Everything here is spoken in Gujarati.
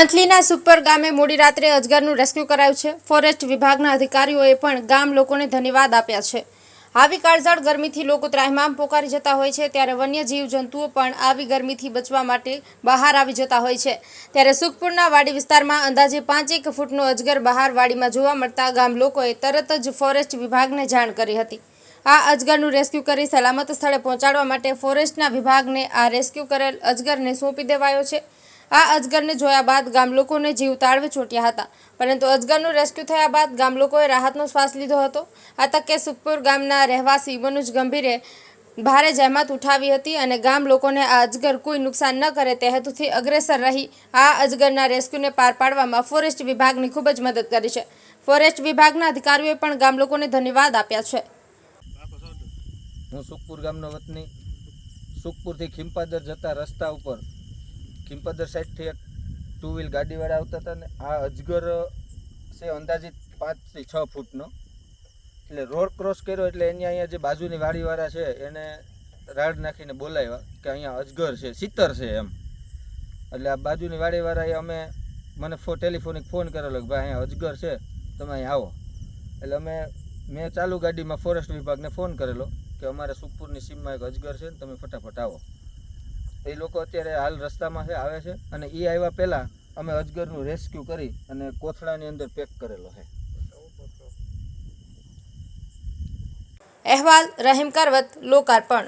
વંથલીના સુપર ગામે મોડી રાત્રે અજગરનું રેસ્ક્યુ કરાયું છે. ફોરેસ્ટ વિભાગના અધિકારીઓએ પણ ગામ લોકોને ધન્યવાદ આપ્યા છે. આવી કાળઝાળ ગરમીથી લોકો ત્રાહિમામ પોકારી જતા હોય છે. ત્યારે વન્ય જીવજંતુઓ પણ આવી ગરમીથી બચવા માટે બહાર આવી જતા હોય છે. ત્યારે સુખપુરના વાડી વિસ્તારમાં અંદાજે પાંચેક ફૂટનો અજગર બહાર વાડીમાં જોવા મળતા ગામ લોકોએ તરત જ ફોરેસ્ટ વિભાગને જાણ કરી હતી. આ અજગરનું રેસ્ક્યુ કરી સલામત સ્થળે પહોંચાડવા માટે ફોરેસ્ટના વિભાગને આ રેસ્ક્યુ કરેલ અજગરને સોંપી દેવાયો છે. આ અજગરને જોયા બાદ ગામ લોકોને જીવ તાળવે ચોટ્યા હતા. પરંતુ અજગરનું રેસ્ક્યુ થયા બાદ ગામ લોકોએ રાહતનો શ્વાસ લીધો હતો. આ તકે સુખપુર ગામના રહેવાસી મનુજ ગંભીરે ભારે જહેમત ઉઠાવી હતી અને ગામ લોકોને આ અજગર કોઈ નુકસાન ન કરે તે હેતુથી અગ્રેસર રહી આ અજગરના રેસ્ક્યુને પાર પાડવામાં ફોરેસ્ટ વિભાગની ખૂબ જ મદદ કરી છે. ફોરેસ્ટ વિભાગના અધિકારીઓએ પણ ગામ લોકોને ધન્યવાદ આપ્યા છે. હું સુખપુર ગામનો વતની સુખપુરથી ખીમપાદર જતા રસ્તા ઉપર ખીમપાદર સાઈડથી એક ટુ વ્હીલ ગાડીવાળા આવતા હતા ને આ અજગર છે અંદાજિત પાંચથી છ ફૂટનો. એટલે રોડ ક્રોસ કર્યો એટલે એની અહીંયા જે બાજુની વાડીવાળા છે એને રાડ નાખીને બોલાવ્યા કે અહીંયા અજગર છે સિત્તર છે એમ. એટલે આ બાજુની વાડીવાળાએ અમે, મને ફો, ટેલિફોનિક ફોન કરેલો કે ભાઈ અહીંયા અજગર છે, તમે અહીંયા આવો. એટલે અમે, મેં ચાલુ ગાડીમાં ફોરેસ્ટ વિભાગને ફોન કરેલો કે અમારે સુખપુરની સીમમાં એક અજગર છે ને તમે ફટાફટ આવો. એ લોકો અત્યારે હાલ રસ્તામાં છે, આવે છે અને એ આવ્યા પહેલાં અમે અજગરનું રેસ્ક્યુ કરી અને કોથળાની અંદર પેક કરેલો છે. અહેવાલ રહીમ કરવત, લોકાર્પણ.